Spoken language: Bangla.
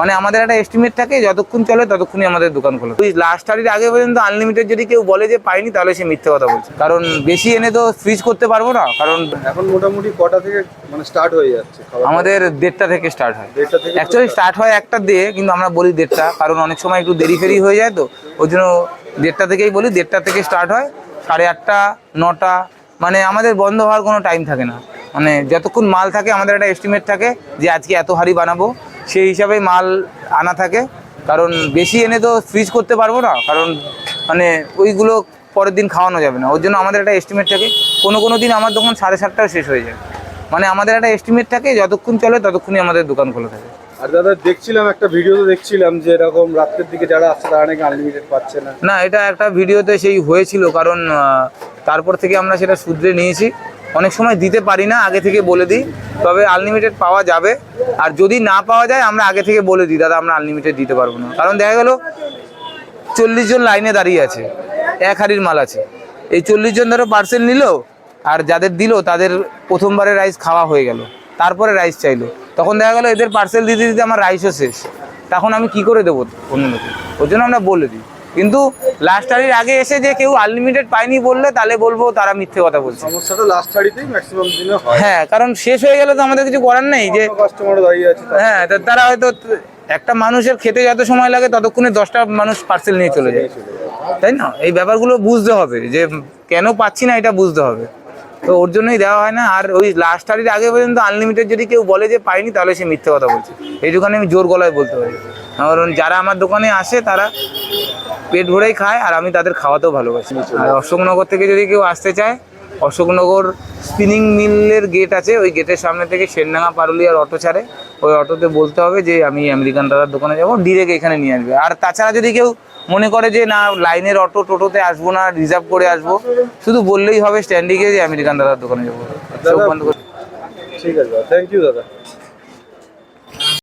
মানে আমাদের একটা এস্টিমেট থাকে যতক্ষণ চলে ততক্ষণই আমাদের দোকান খোলা। ওই লাস্ট হারির আগে পর্যন্ত আনলিমিটেড যদি কেউ বলে যে পাইনি তাহলে সে মিথ্যে কথা বলছে। কারণ বেশি এনে তো ফ্রিজ করতে পারব না কারণ এখন মোটামুটি কটা থেকে মানে স্টার্ট হয়ে যাচ্ছে আমাদের দেড়টা থেকে স্টার্ট হয়। অ্যাকচুয়ালি স্টার্ট হয় একটা দিয়ে কিন্তু আমরা বলি দেড়টা কারণ অনেক সময় একটু দেরি ফেরি হয়ে যায় তো ওই জন্য দেড়টা থেকেই বলি দেড়টা থেকে স্টার্ট হয় সাড়ে আটটা নটা মানে আমাদের বন্ধ হওয়ার কোনো টাইম থাকে না। মানে যতক্ষণ মাল থাকে আমাদের একটা এস্টিমেট থাকে যে আজকে এত হাড়ি বানাবো সেই হিসাবে মাল আনা থাকে। কারণ বেশি এনে তো ফ্রিজ করতে পারব না। কারণ মানে ওইগুলো পরের দিন খাওয়ানো যাবে না। ওর জন্য আমাদের একটা এস্টিমেট থাকে। কোনো কোনো দিন আমার দোকান সাড়ে সাতটাও শেষ হয়ে যায়। মানে আমাদের একটা এস্টিমেট থাকে যতক্ষণ চলে ততক্ষণই আমাদের দোকান খোলা থাকে। আর দাদা দেখছিলাম একটা ভিডিওতে দেখছিলাম যে এরকম রাত্রের দিকে যারা আসছে তারা নাকি আনলিমিটেড পাচ্ছে না। না এটা একটা ভিডিওতে সেই হয়েছিল। কারণ তারপর থেকে আমরা সেটা শুধরে নিয়েছি। অনেক সময় দিতে পারি না, আগে থেকে বলে দিই। তবে আনলিমিটেড পাওয়া যাবে। আর যদি না পাওয়া যায়, আমরা আগে থেকে বলে দিই। দাদা, আমরা আনলিমিটেড দিতে পারব না। কারণ দেখা গেল, চল্লিশ জন লাইনে দাঁড়িয়ে আছে। এক হাড়ির মাল আছে। এই চল্লিশ জন ধরো পার্সেল নিল, আর যাদের দিল, তাদের প্রথমবারে রাইস খাওয়া হয়ে গেল। তারপরে রাইস চাইলো। তখন দেখা গেলো, এদের পার্সেল দিতে দিতে আমার রাইসও শেষ। তখন আমি কি করে দেবো অন্য লোকে ওই জন্য আমরা বলে দিই। কিন্তু লাস্ট হাড়ির আগে এসে যে কেউ আনলিমিটেড পায়নি বললে তাহলে বলব তারা মিথ্যে কথা বলছে। সমস্যাটা লাস্ট হাড়িতেই ম্যাক্সিমাম দিনে হয়। হ্যাঁ কারণ শেষ হয়ে গেলে তো আমাদের কিছু করার নেই যে কাস্টমারও দাঁড়িয়ে আছে হ্যাঁ তারা হয়তো একটা মানুষের খেতে যত সময় লাগে ততক্ষণে দশটা মানুষ পার্সেল নিয়ে চলে যায়। তাই না? এই ব্যাপারগুলো বুঝতে হবে যে কেন পাচ্ছি না এটা বুঝতে হবে। তো ওর জন্যই দেওয়া হয় না। আর ওই লাস্ট হারির আগে পর্যন্ত আনলিমিটেড যদি কেউ বলে যে পাইনি তাহলে সে মিথ্যে কথা বলছে। এইটুখানি আমি জোর গলায় বলতে পারি। কারণ যারা আমার দোকানে আসে তারা পেট ভরেই খায় আর আমি তাদের খাওয়াতেও ভালোবাসি। আর অশোকনগর থেকে যদি কেউ আসতে চায় অশোকনগর স্পিনিং মিলের গেট আছে ওই গেটের সামনে থেকে সেনডাঙ্গা পারুলিয়ার অটো ছাড়ে। ওই অটোতে বলতে হবে যে আমি আমেরিকান দাদার দোকানে যাব ডিরেক্ট এখানে নিয়ে আসবে। আর তাছাড়া যদি কেউ মনে করে যে না লাইনের অটো টোটোতে আসব না রিজার্ভ করে আসব শুধু বললেই হবে স্ট্যান্ডে গিয়ে যে আমেরিকান দাদার দোকানে যাব। ঠিক আছে দাদা থ্যাংক ইউ দাদা।